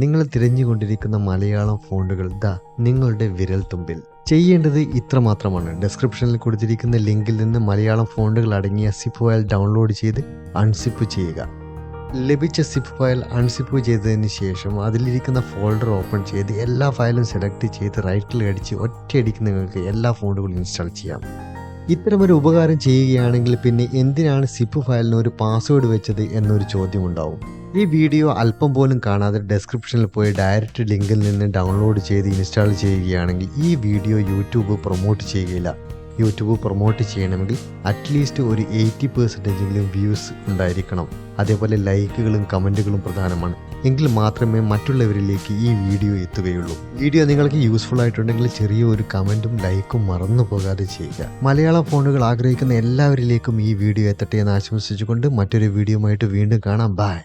നിങ്ങൾ തിരഞ്ഞുകൊണ്ടിരിക്കുന്ന മലയാളം ഫോണ്ടുകൾ ദാ നിങ്ങളുടെ വിരൽ തുമ്പിൽ. ചെയ്യേണ്ടത് ഇത്ര മാത്രമാണ് ഡിസ്ക്രിപ്ഷനിൽ കൊടുത്തിരിക്കുന്ന ലിങ്കിൽ നിന്ന് മലയാളം ഫോണ്ടുകൾ അടങ്ങിയ സിപ്പ് ഫയൽ ഡൗൺലോഡ് ചെയ്ത് അൺസിപ്പ് ചെയ്യുക. ലഭിച്ച സിപ്പ് ഫയൽ അൺസിപ്പ് ചെയ്തതിന് ശേഷം അതിലിരിക്കുന്ന ഫോൾഡർ ഓപ്പൺ ചെയ്ത് എല്ലാ ഫയലും സെലക്ട് ചെയ്ത് റൈറ്റിൽ അടിച്ച് ഒറ്റയടിക്ക് നിങ്ങൾക്ക് എല്ലാ ഫോണ്ടുകളും ഇൻസ്റ്റാൾ ചെയ്യാം. ഇത്തരമൊരു ഉപകാരം ചെയ്യുകയാണെങ്കിൽ പിന്നെ എന്തിനാണ് സിപ്പ് ഫയലിന് ഒരു പാസ്വേഡ് വെച്ചത് എന്നൊരു ചോദ്യം ഉണ്ടാവും ഈ വീഡിയോ അല്പം പോലും കാണാതെ ഡെസ്ക്രിപ്ഷനിൽ പോയി ഡയറക്റ്റ് ലിങ്കിൽ നിന്ന് ഡൗൺലോഡ് ചെയ്ത് ഇൻസ്റ്റാൾ ചെയ്യുകയാണെങ്കിൽ ഈ വീഡിയോ യൂട്യൂബ് പ്രൊമോട്ട് ചെയ്യുകയില്ല യൂട്യൂബ് പ്രൊമോട്ട് ചെയ്യണമെങ്കിൽ അറ്റ്ലീസ്റ്റ് ഒരു എയ്റ്റി പെർസെന്റേജെങ്കിലും വ്യൂസ് ഉണ്ടായിരിക്കണം. അതേപോലെ ലൈക്കുകളും കമന്റുകളും പ്രധാനമാണ്. എങ്കിൽ മാത്രമേ മറ്റുള്ളവരിലേക്ക് ഈ വീഡിയോ എത്തുകയുള്ളൂ. വീഡിയോ നിങ്ങൾക്ക് യൂസ്ഫുൾ ആയിട്ടുണ്ടെങ്കിൽ ചെറിയ ഒരു കമന്റും ലൈക്കും മറന്നു പോകാതെ ചെയ്യുക. മലയാള ഫോണുകൾ ആഗ്രഹിക്കുന്ന എല്ലാവരിലേക്കും ഈ വീഡിയോ എത്തട്ടെ എന്ന് ആശംസിച്ചുകൊണ്ട് മറ്റൊരു വീഡിയോയുമായിട്ട് വീണ്ടും കാണാം. ബൈ